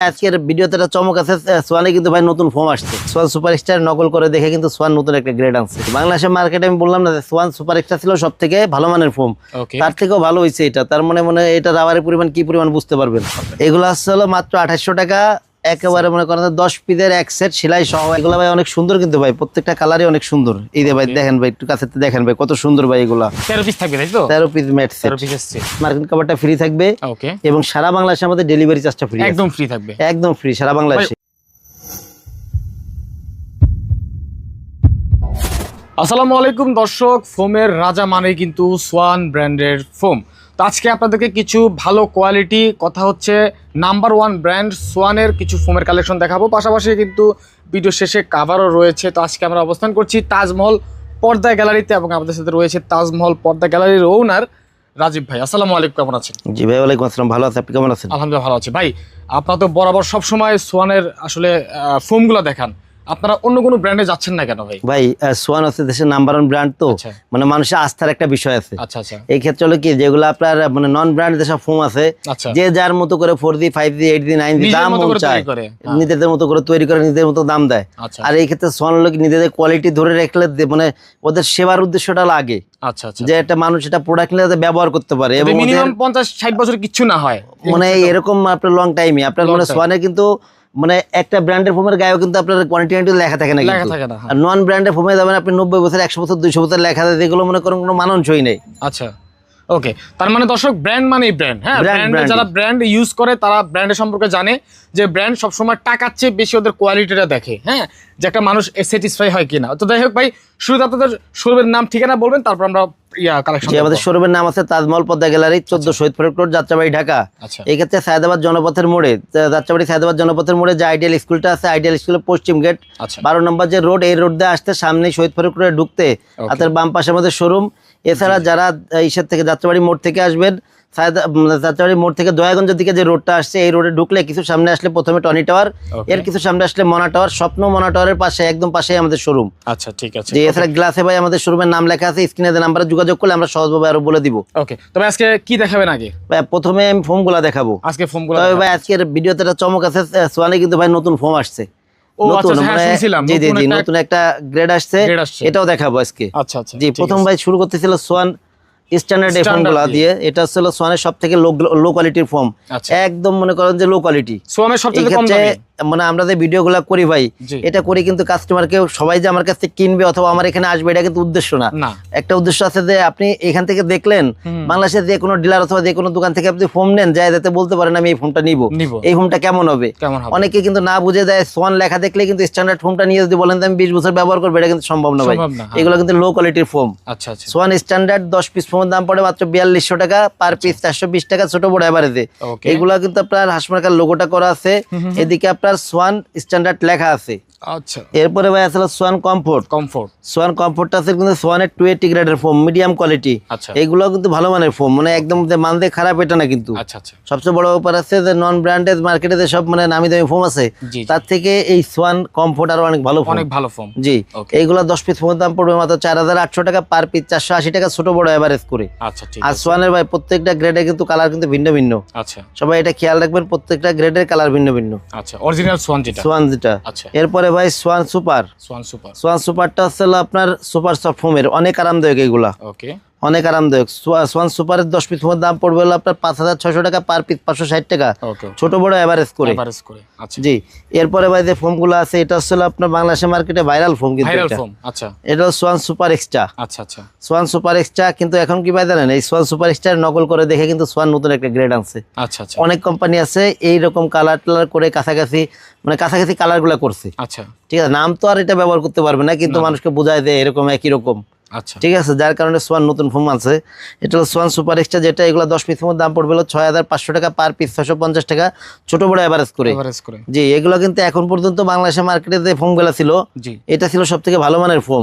আজকের ভিডিওতে একটা চমক আছে সোয়ানে কিন্তু ভাই নতুন ফর্ম আসছে। সোয়ান সুপার স্টার নকল করে দেখে কিন্তু সোয়ান নতুন একটা গ্রেড আনছে। বাংলাদেশের মার্কেটে আমি বললাম না যে সোয়ান সুপার স্টার ছিল সব থেকে ভালো মানের ফর্ম তার থেকেও ভালো হয়েছে এটা। তার মানে মনে এটা রাবারের পরিমাণ কি পরিমাণ বুঝতে পারবেন। এগুলো আসছে হলো মাত্র আঠাশশো টাকা। একেবারে মনে করেন দশ পিসের এক সেট সেলাই সহ এগুলো ভাই অনেক সুন্দর কিন্তু ভাই প্রত্যেকটা কালারই অনেক সুন্দর। এই যে ভাই দেখেন ভাই একটু কাছে দেখেন ভাই কত সুন্দর ভাই এগুলা। তেরো পিস থাকবে তাই তো? তেরো পিস ম্যাট সেট তেরো পিস এসছে মার্কেট কাভারটা ফ্রি থাকবে। ওকে এবং সারা বাংলাদেশে আমাদের ডেলিভারি চার্জটা ফ্রি একদম ফ্রি থাকবে। একদম ফ্রি সারা বাংলাদেশে। আসসালামু আলাইকুম দর্শক ফোমের রাজা মানে কিন্তু সোয়ান ব্র্যান্ডের ফোম তো আজকে আপনাদেরকে কিছু ভালো কোয়ালিটি কথা হচ্ছে নাম্বার ওয়ান ব্র্যান্ড সোয়ানের কিছু ফোমের কালেকশন দেখাবো। পাশাপাশি কিন্তু ভিডিও শেষে কাভারও রয়েছে। তো আজকে আমরা অবস্থান করছি তাজমহল পর্দা গ্যালারিতে এবং আমাদের সাথে রয়েছে তাজমহল পর্দা গ্যালারির ওনার রাজীব ভাই। আসসালামু আলাইকুম কেমন আছেন? জি ভাই ওয়ালাইকুম আসসালাম। ভালো আছে আপনি কেমন আছেন? আলহামদুলিল্লাহ ভালো আছি। ভাই আপনারা তো বরাবর সবসময় সোয়ানের আসলে ফোমগুলো দেখান। আপনারা অন্য কোনো ব্র্যান্ডে যাচ্ছেন না কেন ভাই? ভাই সোয়ান হচ্ছে দেশের নাম্বার ওয়ান ব্র্যান্ড তো। আচ্ছা। মানে মানুষের আস্থার একটা বিষয় আছে। আচ্ছা আচ্ছা। এই ক্ষেত্রে হলো কি যেগুলো আপনার মানে নন ব্র্যান্ড যেসব ফোম আছে। আচ্ছা। যে যার মতো করে four G five G eight G nine G দাম চায় হ্যাঁ। নিজেদের মতো করে তৈরি করে নিজেদের মতো দাম দেয়। আচ্ছা। আর এই ক্ষেত্রে সোয়ান হলো কি নিজেদের কোয়ালিটি ধরে রাখলে মানে ওদের সেবার উদ্দেশ্যটা লাগে। আচ্ছা আচ্ছা। যে একটা মানুষ এটা প্রোডাক্ট নিয়ে ব্যবহার করতে পারে এবং মিনিমাম পঞ্চাশ ষাট বছর কিচ্ছু না হয় মানে এরকম আপনার লং টাইমে আপনার মানে. সোয়ানে কিন্তু মানে একটা ব্র্যান্ডের ফোমের গায়েও কিন্তু আপনার কোয়ান্টিটি লেখা থাকে না লেখা থাকে না হ্যাঁ। আর নন ব্র্যান্ডের ফোমে যাবেন আপনি নব্বই বছর একশো বছর দুইশো বছর লেখা থাকে এগুলো মনে করেন কোনো মানুষই নেই। আচ্ছা। ওকে তার মানে দর্শক ব্র্যান্ড মানেই ব্র্যান্ড হ্যাঁ? ব্র্যান্ড. যারা ব্র্যান্ড ইউজ করে তারা ব্র্যান্ডের সম্পর্কে জানে যে ব্র্যান্ড সবসময় টাকার চেয়ে বেশি ওদের কোয়ালিটিটা দেখে হ্যাঁ? যে একটা মানুষ স্যাটিসফাই হয় কিনা। তো যাই হোক ভাই শুরুতে আপনাদের শোরুমের নাম ঠিকানা বলবেন তারপর আমরা আমাদের শোরুমের নাম আছে তাজমহল পদ্মা গ্যালারি চোদ্দ শহীদ ফেরক রোড যাত্রাবাড়ি ঢাকা। আচ্ছা। এই ক্ষেত্রে সায়দাবাদ জনপথের মোড়ে যাত্রাবাড়ি সায়দাবাদ জনপথের মোড়ে যে আইডিয়াল স্কুলটা আছে আইডিয়াল স্কুলের পশ্চিম গেট আচ্ছা। বারো নম্বর যে রোড এই রোড দিয়ে আসতে সামনে শহীদ রোডে ঢুকতে হাতের বাম পাশে আমাদের শোরুম এছাড়া যারা ইসের থেকে যাত্রাবাড়ি মোড় থেকে আসবেন যাত্রাবাড়ি মোড় থেকে দয়াগঞ্জের দিকে যে রোডটা আসছে এই রোডে ঢুকলে কিছু সামনে আসলে প্রথমে টনি টাওয়ার এর কিছু সামনে আসলে মনা টাওয়ার স্বপ্ন মনা টাওয়ারের পাশে একদম পাশে আমাদের শোরুম আচ্ছা ঠিক আছে। যে এছাড়া গ্লাসে ভাই আমাদের শোরুমের নাম লেখা আছে স্ক্রিনে যে নাম্বারে যোগাযোগ করলে আমরা সহজভাবে আরও বলে দিব। ওকে তবে আজকে কি দেখাবেন আগে? ভাই প্রথমে আমি ফোমগুলা দেখাবো। আজকে ফোমগুলো তবে ভাই আজকের ভিডিওতে একটা চমক আছে সোয়ানে কিন্তু ভাই নতুন ফোম আসছে। ও আচ্ছা হ্যাঁ নতুন একটা- গ্রেড আসছে এটাও দেখাবো আজকে। আচ্ছা আচ্ছা জি প্রথম। ভাই শুরু করতেছিল সোয়ান স্ট্যান্ডার্ড এই দিয়ে। এটা হচ্ছে সোয়ানের সব থেকে লো কোয়ালিটির আচ্ছা। একদম মনে করেন যে লো কোয়ালিটি সোয়ামের সব থেকে কম দামি? মানে আমরা যে ভিডিওগুলো করি ভাই এটা করি কিন্তু কাস্টমারকে সবাই যে আমার কাছ কিনবে অথবা আমার এখানে আসবে এটা কিন্তু উদ্দেশ্য না। একটা উদ্দেশ্য আছে যে আপনি এখান থেকে দেখলেন বাংলাদেশের যে কোনো ডিলার অথবা যে কোনো দোকান থেকে আপনি ফোন নেন যায় যাতে বলতে পারেন আমি এই ফোনটা নিব। এই ফোনটা কেমন হবে? অনেকে কিন্তু না বুঝে দেয় সোয়ান লেখা দেখলে কিন্তু স্ট্যান্ডার্ড ফোনটা নিয়ে যদি বলেন আমি বিশ বছর ব্যবহার করব এটা কিন্তু সম্ভব না ভাই। হ্যাঁ। এগুলো কিন্তু লো কোয়ালিটির ফোম সোয়ান স্ট্যান্ডার্ড দশ পিস ফোনের দাম পড়ে মাত্র বিয়াল্লিশশো টাকা পার পিস চারশো বিশ টাকা ছোট বড় এভারেজে এগুলা কিন্তু আপনার হাসমার্কার লোগোটা করা আছে। এদিকে আপনার সোয়ান স্ট্যান্ডার্ড লেখা আছে। আচ্ছা। এরপরে ভাই আসলে Swan comfort comfort Swan comfort আছে কিন্তু সোয়ানের টু এইটি গ্রেডের ফোম মিডিয়াম কোয়ালিটি আচ্ছা। এইগুলো কিন্তু ভালো মানের ফোম মানে একদম যে মান দিয়ে খারাপ এটা না কিন্তু। আচ্ছা আচ্ছা। সবচেয়ে বড় ব্যাপার আছে যে নন ব্র্যান্ডেড মার্কেটে যে সব মানে নামি দামি ফোম আছে। তার থেকে এই সোয়ান কমফোর্ট আরও অনেক ভালো অনেক ভালো ফোন জি. এইগুলো দশ পিস ফোনের দাম পড়বে মাত্র চার হাজার আটশো টাকা পার পিস চারশো আশি টাকা ছোট বড় এভারেজ করে। আচ্ছা আর সোয়ানের ভাই প্রত্যেকটা গ্রেডে কিন্তু কালার কিন্তু ভিন্ন ভিন্ন। আচ্ছা। সবাই এটা খেয়াল রাখবেন প্রত্যেকটা গ্রেডের কালার ভিন্ন ভিন্ন। আচ্ছা অরিজিনাল সোয়ান যেটা। সোয়ান যেটা। আচ্ছা। এরপরে ভাই Swan super Swan super Swan সুপারটা হচ্ছে আপনার সুপার সফট ফোমের অনেক আরামদায়ক এগুলা। ওকে অনেক আরামদায়ক। সোয়া- সোয়ান সুপারের দশ পিস ফোমের দাম পড়বে হলো আপনার পাঁচ হাজার ছশো টাকা পার পিস পাঁচশো ষাট টাকা। ছোট বড় এভারেজ করে। আচ্ছা। জি। এরপরে ভাই যে ফোমগুলো আছে এটা হচ্ছে আপনার বাংলাদেশের মার্কেটে ভাইরাল ফোম কিন্তু এটা। আচ্ছা। এটা সোয়ান সুপার এক্সট্রা। আচ্ছা আচ্ছা। সোয়ান সুপার এক্সট্রা কিন্তু এখন কি ভাই জানেন এই সোয়ান সুপার এক্সট্রা নকল করে দেখে কিন্তু সোয়ান নতুন একটা গ্রেড আনছে। আচ্ছা আচ্ছা। অনেক কোম্পানি আছে এই রকম কালার টালার করে কাছাকাছি মানে কাছাকাছি কালারগুলা করছে। আচ্ছা। ঠিক আছে নাম তো আর এটা ব্যবহার করতে পারবে না কিন্তু মানুষকে বোঝায় দেয় এরকম একই রকম। ঠিক আছে যার কারণে সোয়ান নতুন ফোন আছে এটা হলো সোয়ান সুপার এক্সট্রা যেটা এগুলো দশ পিস ফোনের দাম পড়বে হলো ছয় হাজার পাঁচশো টাকা পার পিস ছশো পঞ্চাশ টাকা। ছোট বড় অ্যাভারেজ করে। জি এগুলো কিন্তু এখন পর্যন্ত বাংলাদেশের মার্কেটে যে ফোনগুলো ছিল এটা ছিল সব থেকে ভালো মানের ফোন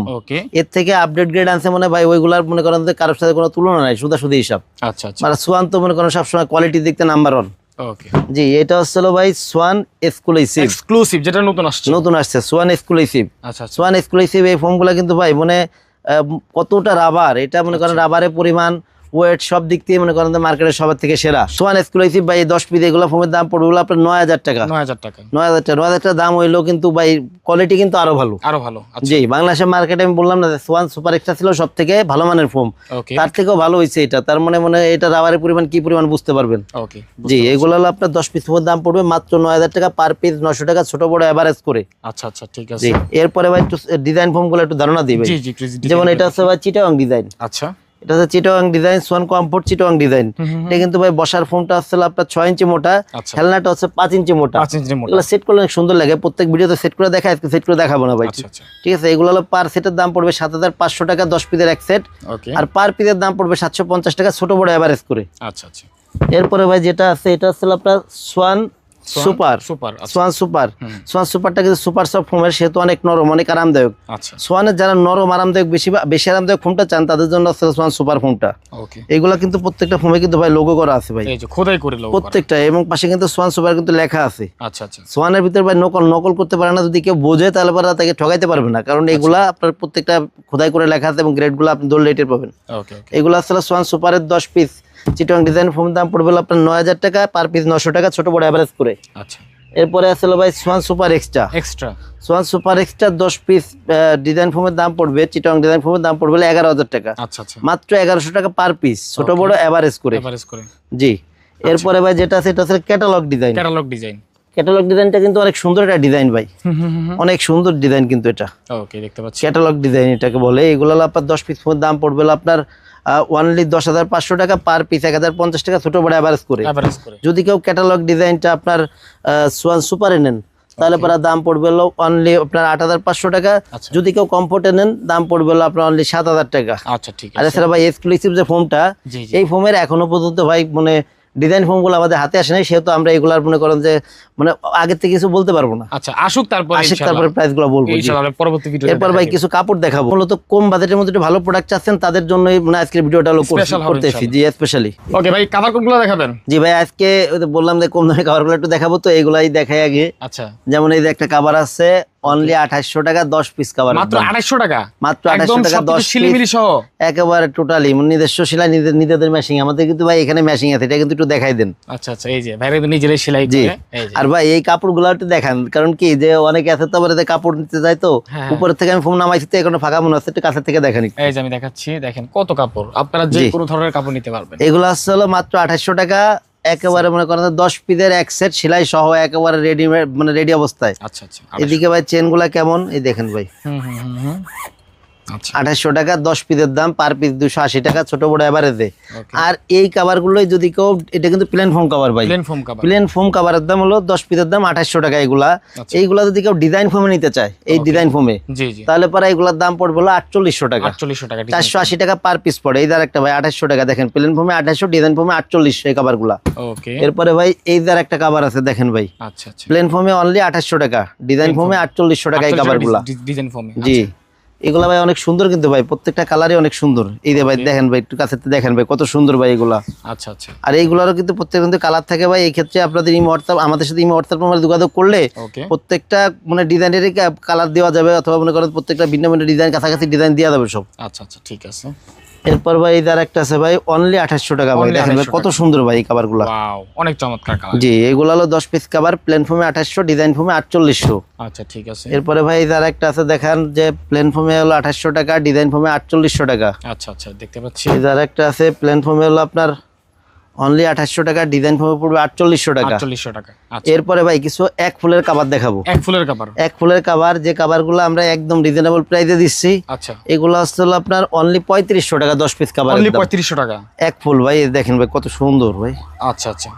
এর থেকে আপডেট গ্রেড আনছে মনে ভাই ওইগুলার মনে করেন কারোর সাথে কোনো তুলনা নাই সুদা সুদি হিসাব। আচ্ছা আচ্ছা। মানে সোয়ান তো মনে করেন সবসময় কোয়ালিটি দেখতে নাম্বার ওয়ান ওকে জি এটা হচ্ছে ভাই সোয়ান এক্সক্লুসিভ এক্সক্লুসিভ যেটা নতুন আসছে। নতুন আসছে সোয়ান এক্সক্লুসিভ আচ্ছা আচ্ছা। সোয়ান এক্সক্লুসিভ এই ফোনগুলো কিন্তু ভাই মানে কতটা রাবার এটা মনে করেন রাবারের পরিমাণ ওয়েট সব দিক থেকে মনে করেন মার্কেটের সবার থেকে সেরা। সোয়ান এক্সক্লুসিভ ভাই দশ পিস এগুলো ফোমের দাম পড়বে হলো আপনার নয় হাজার টাকা। নয় হাজার টাকা। নয় হাজার টাকা নয় হাজার টাকা দাম হইলেও কিন্তু ভাই কোয়ালিটি কিন্তু আরও ভালো। আরও ভালো আচ্ছা। জি বাংলাদেশের মার্কেটে আমি বললাম না সোয়ান সুপার এক্সট্রা ছিল সব থেকে ভালো মানের ফোম তার থেকেও ভালো হয়েছে এটা। তার মানে মনে এটা রাবারের পরিমাণ কি পরিমাণ বুঝতে পারবেন। জি এগুলো হলো আপনার দশ পিস ফোমের দাম পড়বে মাত্র নয় হাজার টাকা পার পিস নশো টাকা ছোট বড় অ্যাভারেজ করে। আচ্ছা আচ্ছা ঠিক আছে। এরপরে ভাই একটু ডিজাইন ফোমগুলো একটু ধারণা দিবে যেমন এটা হচ্ছে ভাই চিটাং ডিজাইন আচ্ছা। এটা হচ্ছে Chittagong design Swan comfort Chittagong design এটা কিন্তু ভাই বসার ফোমটা হচ্ছে আপনার ছয় ইঞ্চি মোটা আচ্ছা। খেলনাটা হচ্ছে পাঁচ ইঞ্চি মোটা। এগুলো সেট করলে অনেক সুন্দর লাগে প্রত্যেক ভিডিওতে সেট করে দেখা আজকে সেট করে দেখাবো না ভাই। আচ্ছা আচ্ছা। ঠিক আছে এগুলো হলো পার সেটের দাম পড়বে সাত হাজার পাঁচশো টাকা দশ পিসের এক সেট আর পার পিসের দাম পড়বে সাতশো পঞ্চাশ টাকা ছোট বড় অ্যাভারেজ করে। আচ্ছা আচ্ছা। এরপরে ভাই যেটা আছে এটা হচ্ছে আপনার সোয়ান সুপার আচ্ছা। সোয়ান সুপার সোয়ান সুপারটা কিন্তু সুপার সফট ফোমের সেহেতু অনেক নরম অনেক আরামদায়ক। আচ্ছা। সোয়ানের যারা নরম আরামদায়ক বেশি বেশি আরামদায়ক ফোনটা চান তাদের জন্য সোয়ান সুপার ওকে এগুলো কিন্তু প্রত্যেকটা ফোমে কিন্তু ভাই লোগো করা আছে ভাই। খোদাই করে প্রত্যেকটা এবং পাশে কিন্তু সোয়ান সুপার কিন্তু লেখা আছে। আচ্ছা আচ্ছা। সোয়ানের ভিতরে ভাই নকল নকল করতে পারে না যদি কেউ বোঝে তাহলে পরে তাকে ঠকাইতে পারবে না। কারণ এগুলা আপনার প্রত্যেকটা খোদাই করে লেখা আছে এবং গ্রেডগুলো আপনি দোল রেটের পাবেন। এগুলো আসলে সোয়ান সুপারের দশ পিস চিটং ডিজাইন ফোম দাম পড়বে আপনার নয় হাজার টাকা পার পিস নশো টাকা ছোট বড় অ্যাভারেজ করে। আচ্ছা। এরপরে আসলে ভাই Swan super extra extra Swan super extra দশ পিস ডিজাইন ফোমের দাম পড়বে চিটং ডিজাইন ফোমের দাম পড়বে এগারো হাজার টাকা। আচ্ছা আচ্ছা। মাত্র এগারোশো টাকা পার পিস ছোট বড় অ্যাভারেজ করে। এভারেজ করে। জি। এরপরে ভাই যেটা আছে এটা আছে catalogue design catalogue design catalogue ডিজাইনটা কিন্তু অনেক সুন্দর একটা ডিজাইন ভাই। অনেক সুন্দর ডিজাইন কিন্তু এটা। ওকে দেখতে পাচ্ছি। ক্যাটালগ ডিজাইন এটাকে বলে। এগুলো আপনার দশ পিস ফোনের দাম পড়বে আপনার ওয়ানলি দশ হাজার পাঁচশো টাকা পার পিস এক হাজার পঞ্চাশ টাকা ছোট বড় অ্যাভারেজ করে। যদি কেউ ক্যাটালগ ডিজাইনটা আপনার সোয়ান সুপারে নেন তাহলে পরে দাম পড়বে হলো অনলি আপনার আট হাজার পাঁচশো টাকা। আচ্ছা। যদি কেউ কমফোর্টে নেন দাম পড়বে হলো আপনার অনলি সাত হাজার টাকা। আচ্ছা ঠিক আর আছে। ভাই এক্সক্লুসিভ যে ফোমটা জি এই ফোমের এখনও পর্যন্ত ভাই মানে ডিজাইন ফোমগুলো আমাদের হাতে আসে নাই সেহেতু আমরা এগুলার মনে করেন যে মানে আগের থেকে কিছু বলতে পারব না। আচ্ছা আসুক তারপরে আসে তারপরে প্রাইসগুলো বলব পরবর্তী ভিডিও এরপর ভাই কিছু কাপড় দেখাবো। মূলত কম বাজেটের মধ্যে ভালো প্রোডাক্ট চাচ্ছেন তাদের জন্যই মানে আজকের ভিডিওটা করতেছি জি স্পেশালি ওকে ভাই কাভার কোডগুলো দেখাবেন? জি ভাই আজকে বললাম যে কম দামে কাভারগুলো একটু দেখাবো তো এগুলাই দেখাই আগে। আচ্ছা। যেমন এই যে একটা কাভার আছে অনলি আঠাশশো টাকা দশ পিস কাভার মাত্র 250 টাকা? মাত্র একদম 2800 টাকা, সবকিছু 10 শিলিমিলি সহ? একেবারে টোটালি নিজস্ব সেলাই নিজেদের মেশিং আমাদের কিন্তু ভাই এখানে মেশিং আছে এটা কিন্তু একটু দেখাই দেন। আচ্ছা আচ্ছা এই যে ভাইরা তো নিজেরাই সেলাই করে আর ভাই এই কাপড়গুলো একটু দেখান কারণ কি যে অনেকে আছে তো এতে কাপড় নিতে যায় তো হ্যাঁ। উপর থেকে আমি ফোন নামাইছি তো এখন ফাঁকা মনে হচ্ছে একটু কাছের থেকে দেখানি এই যে আমি দেখাচ্ছি দেখেন কত কাপড়। আপনারা যে কোনো ধরনের কাপড় নিতে পারবেন। এগুলো আসছে হলো মাত্র আঠাশশো টাকা একেবারে মনে করেন দশ পিদের এক সেট সেলাই সহ একেবারে রেডিমেড মানে রেডি অবস্থায়। আচ্ছা আচ্ছা। এদিকে ভাই চেনগুলা কেমন? এই দেখেন ভাই। আঠাশশো টাকা দশ পিসের দাম পার পিস দুশো আশি টাকা ছোট বড় এভারেজে। ওকে আর এই গুলোই যদি কেউ এটা কিন্তু প্লেন ফোম কাভার ভাই। প্লেন ফোম কাভারের দাম হলো দশ পিসের দাম আঠাশশো টাকা এগুলা। আচ্ছা। এইগুলা যদি কেউ ডিজাইন ফোমে নিতে চায় এই ডিজাইন ফোমে তাহলে পরে এগুলার দাম পড়বে হলো আটচল্লিশশো টাকা। 4800 টাকা চারশো আশি টাকা পার পিস পড়ে। এই যার একটা ভাই আঠাশশো টাকা দেখেন প্লেন ফোমে আঠাশশো ডিজাইন ফোমে আটচল্লিশশো এই কাভারগুলা। এরপরে ভাই এই যার একটা কাভার আছে দেখেন ভাই। আচ্ছা আচ্ছা। প্লেন ফোমে অনলি আঠাশশো টাকা ডিজাইন ফোমে আটচল্লিশশো টাকা এই কাভারগুলা। ডিজাইন ফোমে জি। এগুলা ভাই অনেক সুন্দর কিন্তু ভাই প্রত্যেকটা কালারই অনেক সুন্দর। এই যে ভাই দেখেন ভাই একটু কাছে দেখেন ভাই কত সুন্দর ভাই এগুলা। আচ্ছা আচ্ছা। আর এইগুলারও কিন্তু প্রত্যেক কিন্তু কালার থাকে ভাই এই ক্ষেত্রে আপনাদের ইমো হোয়াটসঅ্যাপ আমাদের সাথে ইমো হোয়াটসঅ্যাপ নাম্বার যোগাযোগ করলে প্রত্যেকটা মানে ডিজাইনেরই কালার দেওয়া যাবে অথবা মনে করেন প্রত্যেকটা ভিন্ন ভিন্ন ডিজাইন কাছাকাছি ডিজাইন দেওয়া যাবে সব। আচ্ছা আচ্ছা ঠিক আছে। এরপর ভাই যার একটা আছে ভাই অনলি আঠাশশো টাকা ভাই। দেখেন ভাই কত সুন্দর ভাই এই কাবারগুলা ওয়াও অনেক চমৎকার কালার জি এগুলো হলো দশ পিস কাবার প্লেন ফোমে আঠাশশো ডিজাইন ফর্মে আটচল্লিশশো। আচ্ছা ঠিক আছে। এরপরে ভাই যার একটা আছে দেখেন যে প্লেন ফোমে হলো আঠাশশো টাকা ডিজাইন ফর্মে আটচল্লিশশো টাকা। আচ্ছা আচ্ছা দেখতে পাচ্ছি। এই যার একটা আছে প্লেন ফোমে হলো আপনার অনলি আঠাশশো টাকা ডিজাইন ফোমে পড়বে আটচল্লিশশো টাকা। 4800 টাকা আচ্ছা। এরপরে ভাই কিছু এক ফুলের কাবার দেখাবো। এক ফুলের কাপড় এক ফুলের কাবার যে কাবারগুলো আমরা একদম রিজনেবল প্রাইসে দিচ্ছি আচ্ছা। এগুলো আসতে হলো আপনার অনলি পঁয়ত্রিশশো টাকা দশ পিস কাবার অনলি 3500 টাকা। এক ফুল ভাই দেখেন ভাই কত সুন্দর ভাই। আচ্ছা আচ্ছা।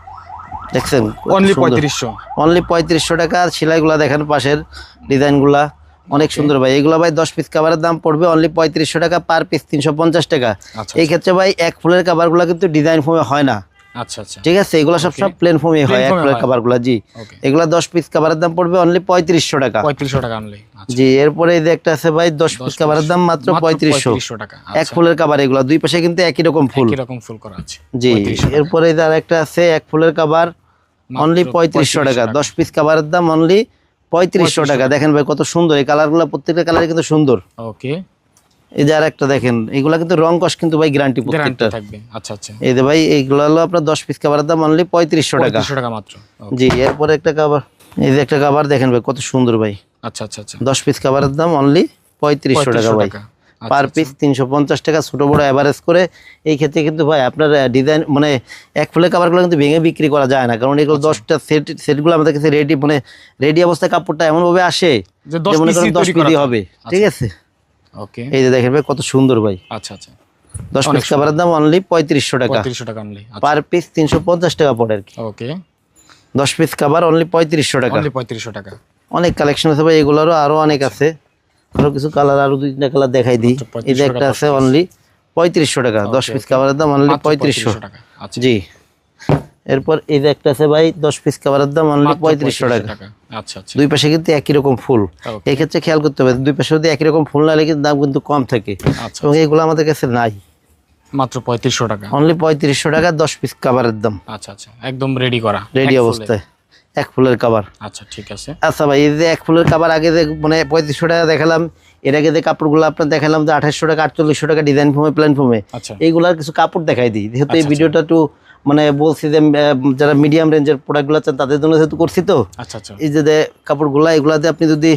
দেখছেন? অনলি 3500 অনলি পঁয়ত্রিশশো। টাকা সেলাইগুলা দেখেন পাশের ডিজাইনগুলা অনেক সুন্দর ভাই। এগুলো ভাই দশ পিস কাবারের দাম পড়বে অনলি পঁয়ত্রিশশো টাকা পার পিস তিনশো পঞ্চাশ টাকা। আচ্ছা এই ক্ষেত্রে ভাই এক ফুলের কাবারগুলো কিন্তু ডিজাইন ফোমে হয় না। আচ্ছা আচ্ছা। ঠিক আছে? এগুলো সব সব প্লেন হয় এক ফুলের। কাবারগুলো জি। এগুলো দশ পিস দাম পড়বে অনলি পঁয়ত্রিশশো টাকা। 3500 টাকা অনলি আচ্ছা। জি এরপরে এই যে একটা আছে ভাই দশ পিস কাবারের দাম মাত্র পঁয়ত্রিশশো। টাকা। এক ফুলের কাবার এগুলো দুই পাশে কিন্তু একই রকম ফুল। রকম ফুল করা আছে। জি এরপরে এই যে আরেকটা আছে এক ফুলের কাবার অনলি পঁয়ত্রিশশো টাকা। দশ পিস কাবারের দাম অনলি পঁয়ত্রিশশো টাকা। দেখেন ভাই কত সুন্দর। এই কালারগুলো প্রত্যেকটা কালারে কিন্তু সুন্দর। ওকে। এই যে আর একটা দেখেন এগুলা কিন্তু রং কস কিন্তু ভাই গ্যারান্টি প্রত্যেকটা। থাকবে। আচ্ছা আচ্ছা। এই যে ভাই এইগুলো হলো আপনার দশ পিস কাবারের দাম অনলি পঁয়ত্রিশশো টাকা। দুশো টাকা মাত্র। জি এরপরে একটা কাবার এই যে একটা কাবার দেখেন ভাই কত সুন্দর ভাই। আচ্ছা আচ্ছা আচ্ছা। দশ পিস কাবারের দাম অনলি পঁয়ত্রিশশো টাকা ভাই। পার পিস তিনশো পঞ্চাশ টাকা ছোট বড় অ্যাভারেজ করে। এই ক্ষেত্রে কিন্তু ভাই আপনার ডিজাইন মানে এক ফুলের কাবারগুলো কিন্তু ভেঙে বিক্রি করা যায় না। কারণ এগুলো আচ্ছা। দশটা সেট সেটগুলো আমাদের কাছে রেডি মানে রেডি অবস্থায় কাপড়টা এমনভাবে আসে যে মনে করেন দশ থাকে। হবে। ঠিক আছে? ওকে। এই যে দেখেন ভাই কত সুন্দর ভাই। আচ্ছা আচ্ছা। দশ পিস কাবারের দাম অনলি পঁয়ত্রিশশো টাকা। টাকা পার পিস তিনশো পঞ্চাশ টাকা পড়ে আর কি। ওকে। দশ পিস কাবার অনলি পঁয়ত্রিশশো টাকা। পঁয়ত্রিশশো টাকা। অনেক কালেকশন আছে ভাই এগুলোরও আরও অনেক আছে। আরও কিছু কালার আরও দুই তিনটা কালার দেখাই দিই। মাত্র 35 এই যে একটা আছে অনলি পঁয়ত্রিশশো টাকা দশ পিস কাভারের দাম অনলি পঁয়ত্রিশশো। টাকা আচ্ছা। জি। এরপর এই যে একটা আছে ভাই দশ পিস কাভারের দাম অনলি পঁয়ত্রিশশো টাকা। আচ্ছা আচ্ছা। দুই পাশে কিন্তু একই রকম ফুল। Okay. এই ক্ষেত্রে খেয়াল করতে হবে দুই পাশে যদি একই রকম ফুল না কিন্তু দাম কিন্তু কম থাকে। আচ্ছা এবং এগুলো আমাদের কাছে নাই। মাত্র পঁয়ত্রিশশো টাকা। অনলি পঁয়ত্রিশশো টাকা দশ পিস কাভারের দাম। আচ্ছা আচ্ছা। একদম রেডি করা রেডি অবস্থায়। এক ফুলের কাবার আচ্ছা ঠিক আছে। আচ্ছা ভাই এই যে এক ফুলের কাবার আগে যে মানে পঁয়ত্রিশশো টাকা দেখালাম এর আগে যে কাপড়গুলো আপনার দেখালাম যে আঠাশশো টাকা আটচল্লিশশো টাকা ডিজাইন ফর্মে প্ল্যান আচ্ছা। এইগুলার কিছু কাপড় দেখাই দিই। যেহেতু এই আচ্ছা, ভিডিওটা একটু মানে বলছি যে যারা মিডিয়াম রেঞ্জের প্রোডাক্টগুলো চান তাদের জন্য যেহেতু করছি তো আচ্ছা আচ্ছা। এই যে যে কাপড়গুলো এগুলাতে আপনি যদি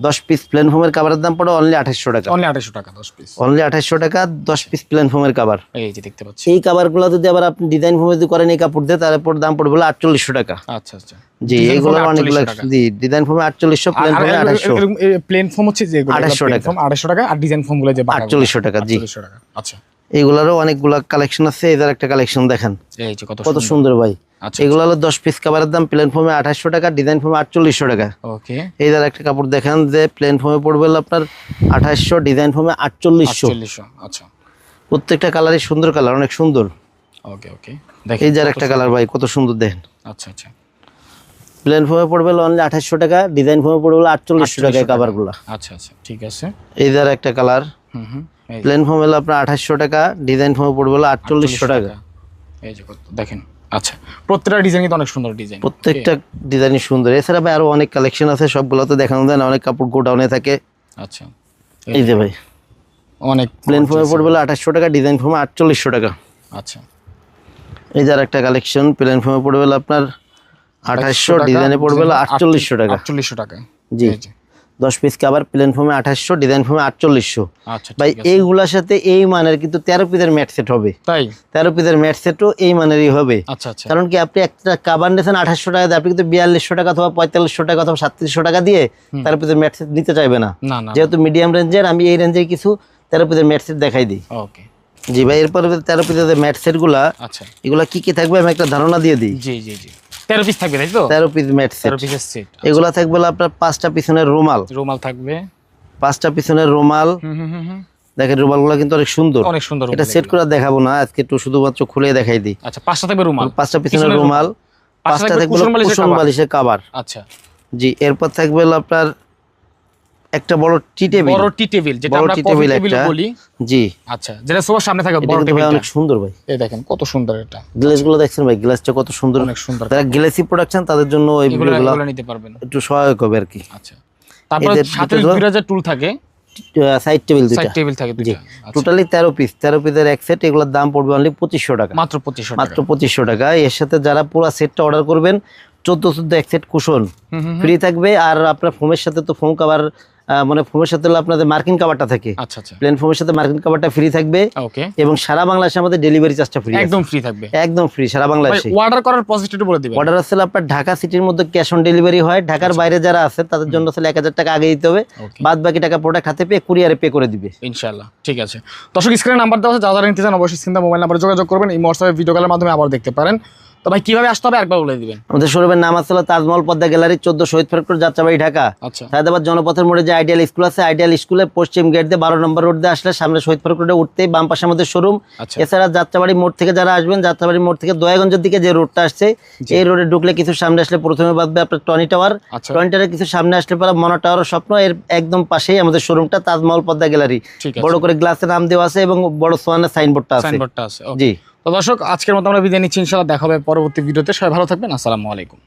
দশ পিস প্ল্যান ফোমের কাবারের দাম পড়ে অনলি আঠাশশো টাকা। অনলি আঠাশশো টাকা দশ পিস অনলি আঠাশশো টাকা দশ পিস প্ল্যান ফোমের কাবার এই যে দেখতে পাচ্ছি। এই কাবারগুলো যদি আবার আপনি ডিজাইন ফোমে যদি করেন এই কাপড় দিয়ে তারপর দাম পড়বে আটচল্লিশশো টাকা। আচ্ছা আচ্ছা। জি এইগুলো অনেকগুলো জি ডিজাইন ফোমে আটচল্লিশশো প্ল্যান ফোমে আঠাশশো প্লেন ফর্ম হচ্ছে যে 2800 টাকা। আড়াইশো টাকা আর ডিজাইন ফর্মগুলো যে। 4800 টাকা, জি। আচ্ছা। অনেকগুলো কালেকশন আছে এদের একটা কালেকশন দেখেন। এই যে কত সুন্দর ভাই। এগুলো হলো দশ পিস কাবারের দাম প্লেন ফোমে আঠাশশো টাকা ডিজাইন ফোমে আটচল্লিশশো টাকা। ওকে এই দ্বারা একটা কাপড় দেখেন যে প্লেন ফোমে পড়বে আপনার আঠাশশো ডিজাইন ফোমে আটচল্লিশশো। আচ্ছা। প্রত্যেকটা কালারই সুন্দর কালার অনেক সুন্দর। ওকে ওকে এই যার একটা কালার ভাই কত সুন্দর দেখেন। আচ্ছা আচ্ছা। প্লেন ফোমে পড়বে অনলি আঠাশশো টাকা ডিজাইন ফোমে পড়বে আটচল্লিশশো টাকা এই কাভারগুলো আচ্ছা আচ্ছা ঠিক আছে। এই দ্বারা একটা কালার হুম হুম এই প্লেন ফোম হলো আপনার আঠাশশো টাকা ডিজাইন ফোমে পড়বে হলো আটচল্লিশশো টাকা। এই যে দেখেন। আচ্ছা প্রত্যেকটা ডিজাইন কিন্তু অনেক সুন্দর ডিজাইন প্রত্যেকটা ডিজাইনই সুন্দর। এছাড়া ভাই আরও অনেক কালেকশন আছে সবগুলো তো দেখানো যায় না অনেক কাপড় গোডাউনে থাকে। আচ্ছা। এই যে ভাই। অনেক প্লেন ফোমে পড়বে আঠাশশো টাকা ডিজাইন ফোমে আটচল্লিশশো টাকা। আচ্ছা। এই যার একটা কালেকশন প্লেন ফোমে পড়বে আপনার আঠাশশো ডিজাইনে পড়বে আটচল্লিশশো টাকা। আটচল্লিশশো টাকা। জি। দশ পিস কাবার প্লেন ফোমে আঠাশশো ডিজাইন ফোমে আটচল্লিশশো। আচ্ছা ভাই এইগুলার সাথে এই মানের কিন্তু তেরো পিসের ম্যাট সেট হবে। তাই? তেরো পিসের ম্যাট সেটও এই মানেরই হবে। আচ্ছা আচ্ছা। কারণ কি আপনি একটা কাবার নিয়েছেন আঠাশশো টাকা দিয়ে আপনি কিন্তু বিয়াল্লিশশো টাকা অথবা পঁয়তাল্লিশশো টাকা অথবা সাতত্রিশশো টাকা দিয়ে তেরো পিসের ম্যাট সেট নিতে চাইবে না। যেহেতু মিডিয়াম রেঞ্জের আমি এই রেঞ্জের কিছু তেরো পিসের ম্যাট সেট দেখাই দিই। ওকে জি ভাই এরপরে তেরো পিসের ম্যাট সেটগুলা আচ্ছা। এগুলা কি কি থাকবে আমি একটা ধারণা দিয়ে দিই। জি জি জি। তেরো পিস থাকবে তাই তো? তেরো পিস ম্যাট সেট তেরো পিসের সেট এগুলা থাকবে আপনার পাঁচটা পিছনের রুমাল। রুমাল থাকবে। পাঁচটা পিছনের রুমাল। দেখেন রুমালগুলো কিন্তু অনেক সুন্দর। অনেক সুন্দর এটা সেট। করে দেখাবো না আজকে একটু শুধুমাত্র খুলে দেখাই দিই। আচ্ছা পাঁচটা থাকবে রুমাল। পাঁচটা পিছনের রুমাল। পাঁচটা থাকবে কুশন বালিশের কভার আচ্ছা। জি এরপর থাকবে আপনার একটা বড় টি টেবিল। বড় টি টেবিল যেটা আমরা টি কফি টেবিল টেবিল বলি। জি। আচ্ছা যেটা সবার সামনে থাকে বড় ভাই অনেক সুন্দর ভাই। এই দেখেন কত সুন্দর এটা। গ্লাসগুলো দেখছেন ভাই গ্লাসটা কত সুন্দর। অনেক সুন্দর। যারা গ্লাসি প্রোডাকশন তাদের জন্য এই ভিডিওগুলো নিতে পারবেন। একটু সহায়ক হবে আর কি। আচ্ছা। তারপরে সাথে দুটো- দুইটা যে টুল থাকে। সাইড টেবিল দুইটা। সাইড টেবিল থাকে দুইটা। টোটালি তেরো পিস তেরো পিসের এক সেট এগুলোর দাম পড়বে অনলি পঁচিশশো টাকা। মাত্র পঁচিশশো টাকা। মাত্র পঁচিশশো টাকা। এর সাথে যারা পুরো সেটটা অর্ডার করবেন চোদ্দ চোদ্দ এক সেট কুশন। ফ্রি থাকবে। আর আপনার ফোমের সাথে তো ফোম কাভার মানে ফোমের সাথে আপনাদের মার্কিন কাভারটা থাকে। আচ্ছা আচ্ছা। প্লেন ফোমের সাথে মার্কিন কাভারটা ফ্রি থাকবে। এবং সারা বাংলাদেশে আমাদের ডেলিভারি চার্জটা ফ্রি একদম ফ্রি থাকবে। একদম ফ্রি সারা বাংলাদেশে। অর্ডার করার প্রসেসটা বলে দিবেন। অর্ডার আসলে আপনার ঢাকা সিটির মধ্যে ক্যাশ অন ডেলিভারি হয়। ঢাকার বাইরে যারা আছে তাদের জন্য আসলে এক হাজার টাকা আগে দিতে হবে। বাদ বাকি টাকা প্রোডাক্ট হাতে পেয়ে কুরিয়ারে পে করে দিবে। ইনশাআল্লাহ ঠিক আছে। দর্শক স্ক্রিনে নাম্বার দেওয়া আছে যারা নিতে চান অবশ্যই স্ক্রিনে মোবাইল নাম্বারে যোগাযোগ করবেন। এই হোয়াটসঅ্যাপে ভিডিও কলের মাধ্যমে আবার দেখতে পারেন। তো ভাই কীভাবে আসতে হবে একবার বলে দিবেন। আমাদের শোরুমের নাম আছে তাজমহল পদ্মা গ্যালারি চোদ্দ শহীদ ফেরকুর যাত্রাবাড়ি ঢাকা। আচ্ছা। জনপথের মোড়ে যে আইডিয়াল স্কুল আছে আইডিয়াল স্কুলে পশ্চিম গেট দিয়ে বারো নম্বর রোড দিয়ে আসলে সামনে শহীদ ফেরক রোডে উঠতেই বাম পাশে আমাদের শোরুম। আচ্ছা। এছাড়া যাত্রাবাড়ি মোড় থেকে যারা আসবেন যাত্রাবাড়ি মোড় থেকে দয়াগঞ্জের দিকে যে রোডটা আসছে এই রোডে ঢুকলে কিছু সামনে আসলে প্রথমে বাদবে আপনার টনি টাওয়ার। আচ্ছা। টনি টাওয়ারের কিছু সামনে আসলে পরে মনো টাওয়ার স্বপ্ন। এর একদম পাশেই আমাদের শোরুমটা তাজমহল পদ্মা গ্যালারি। বড় করে গ্লাসের নাম দেওয়া আছে এবং বড় সোয়ানের সাইনবোর্ডটা আছে। আছে জি। তো দর্শক, আজকের মতো আমরা বিদায় নিচ্ছি ইনশাআল্লাহ দেখা হবে পরবর্তী ভিডিওতে। সবাই ভালো থাকবেন, আসসালামু আলাইকুম।